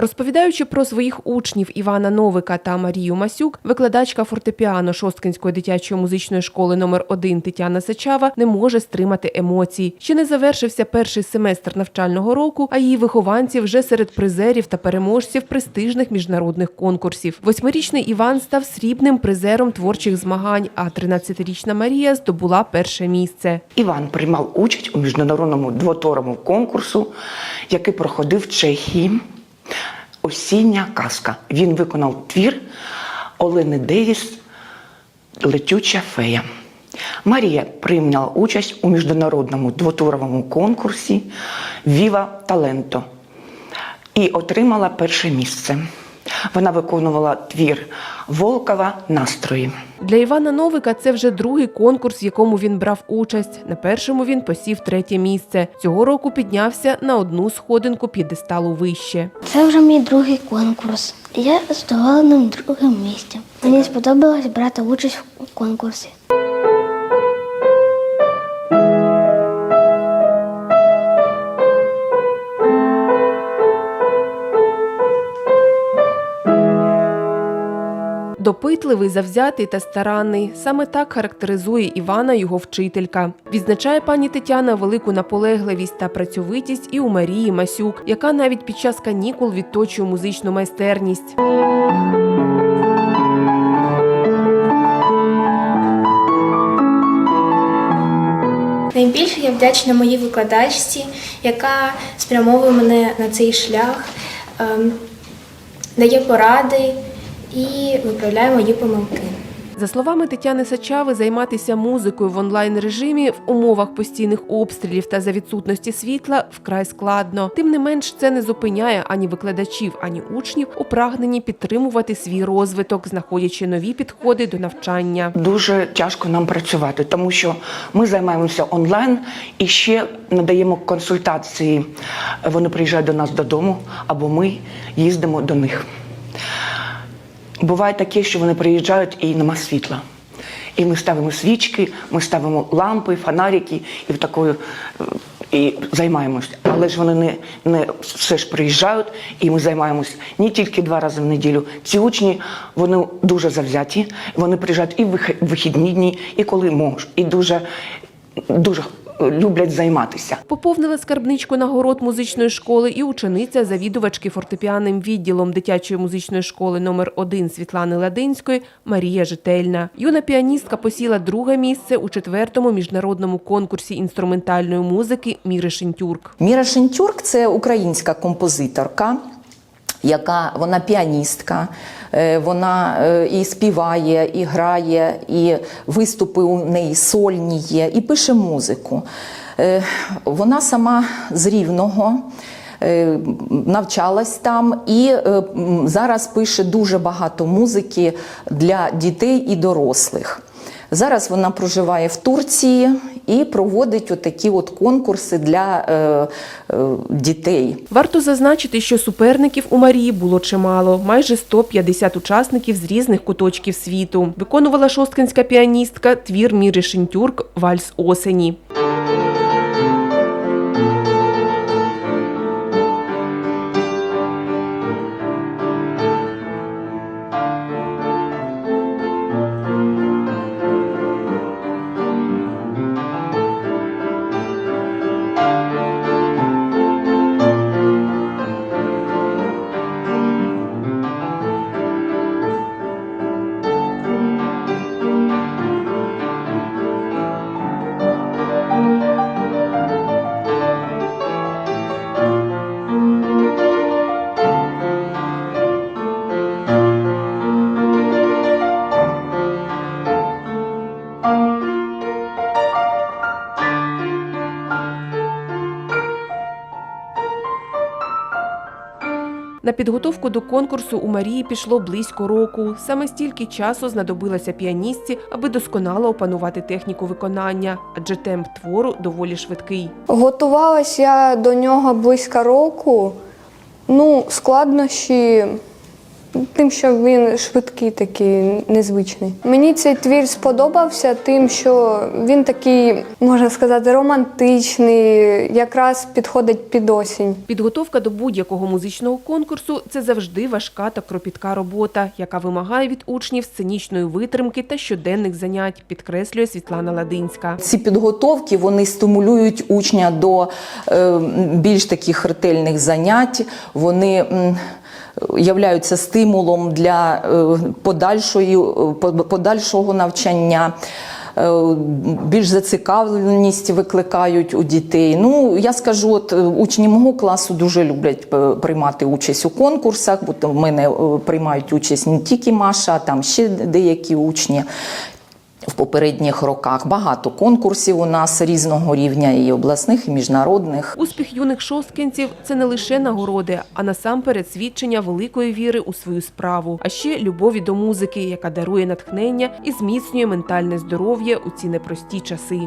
Розповідаючи про своїх учнів Івана Новика та Марію Масюк, викладачка фортепіано Шосткинської дитячої музичної школи номер 1 Тетяна Сачава не може стримати емоцій. Ще не завершився перший семестр навчального року, а її вихованці вже серед призерів та переможців престижних міжнародних конкурсів. Восьмирічний Іван став срібним призером творчих змагань, а 13-річна Марія здобула перше місце. Іван приймав участь у міжнародному двоторому конкурсу, який проходив в Чехії. Осіння казка. Він виконав твір Олени Девіс Летюча фея. Марія прийняла участь у міжнародному двотуровому конкурсі Віва Таленто і отримала перше місце. Вона виконувала твір Волкова настрої. Для Івана Новика це вже другий конкурс, в якому він брав участь. На першому він посів третє місце. Цього року піднявся на одну сходинку п'єдесталу вище. Це вже мій другий конкурс. Я задоволеним другим місцем. Мені сподобалось брати участь у конкурсі. Допитливий, завзятий та старанний. Саме так характеризує Івана його вчителька. Відзначає пані Тетяна велику наполегливість та працьовитість і у Марії Масюк, яка навіть під час канікул відточує музичну майстерність. Найбільше я вдячна моїй викладачці, яка спрямовує мене на цей шлях, ем, дає поради і виправляє мої помилки. За словами Тетяни Сачави, займатися музикою в онлайн режимі в умовах постійних обстрілів та за відсутності світла вкрай складно. Тим не менш, це не зупиняє ані викладачів, ані учнів у прагненні підтримувати свій розвиток, знаходячи нові підходи до навчання. Дуже тяжко нам працювати, тому що ми займаємося онлайн і ще надаємо консультації. Вони приїжджають до нас додому, або ми їздимо до них. Буває таке, що вони приїжджають і нема світла. І ми ставимо свічки, ми ставимо лампи, фонарики і в такою е, і займаємось. Але ж вони не, не все ж приїжджають, і ми займаємось не тільки два рази в неділю. Ці учні вони дуже завзяті, вони приїжджають і в вих- вихідні дні, і коли можуть, і дуже, дуже люблять займатися. Поповнила скарбничку нагород музичної школи і учениця завідувачки фортепіанним відділом дитячої музичної школи номер 1 Світлани Ладинської Марія Жительна. Юна піаністка посіла друге місце у четвертому міжнародному конкурсі інструментальної музики Міри Шинтюрк. Міра Шентюрк це українська композиторка, яка вона піаністка, е, вона е, і співає, і грає, і виступи у неї сольні є, і пише музику. Е, Вона сама з Рівного. Навчалась там і зараз пише дуже багато музики для дітей і дорослих. Зараз вона проживає в Турції і проводить отакі от конкурси для е, е, дітей. Варто зазначити, що суперників у Марії було чимало, майже 150 учасників з різних куточків світу. Виконувала шосткинська піаністка твір Міри Шинтюрк Вальс осені. На підготовку до конкурсу у Марії пішло близько року. Саме стільки часу знадобилося піаністці, аби досконало опанувати техніку виконання, адже темп твору доволі швидкий. Готувалася я до нього близько року. Ну, складнощі тим, що він швидкий, такий незвичний. Мені цей твір сподобався тим, що він такий, можна сказати, романтичний, якраз підходить під осінь. Підготовка до будь-якого музичного конкурсу це завжди важка та кропітка робота, яка вимагає від учнів сценічної витримки та щоденних занять, підкреслює Світлана Ладинська. Ці підготовки вони стимулюють учня до е, більш таких ретельних занять. Вони являються стимулом для е, подальшої, е, подальшого навчання. е, Більш зацікавленість викликають у дітей. Ну я скажу, от учні мого класу дуже люблять приймати участь у конкурсах, бо в мене приймають участь не тільки Маша, а там ще деякі учні. В попередніх роках багато конкурсів у нас різного рівня, і обласних, і міжнародних. Успіх юних шосткинців це не лише нагороди, а насамперед свідчення великої віри у свою справу, а ще любові до музики, яка дарує натхнення і зміцнює ментальне здоров'я у ці непрості часи.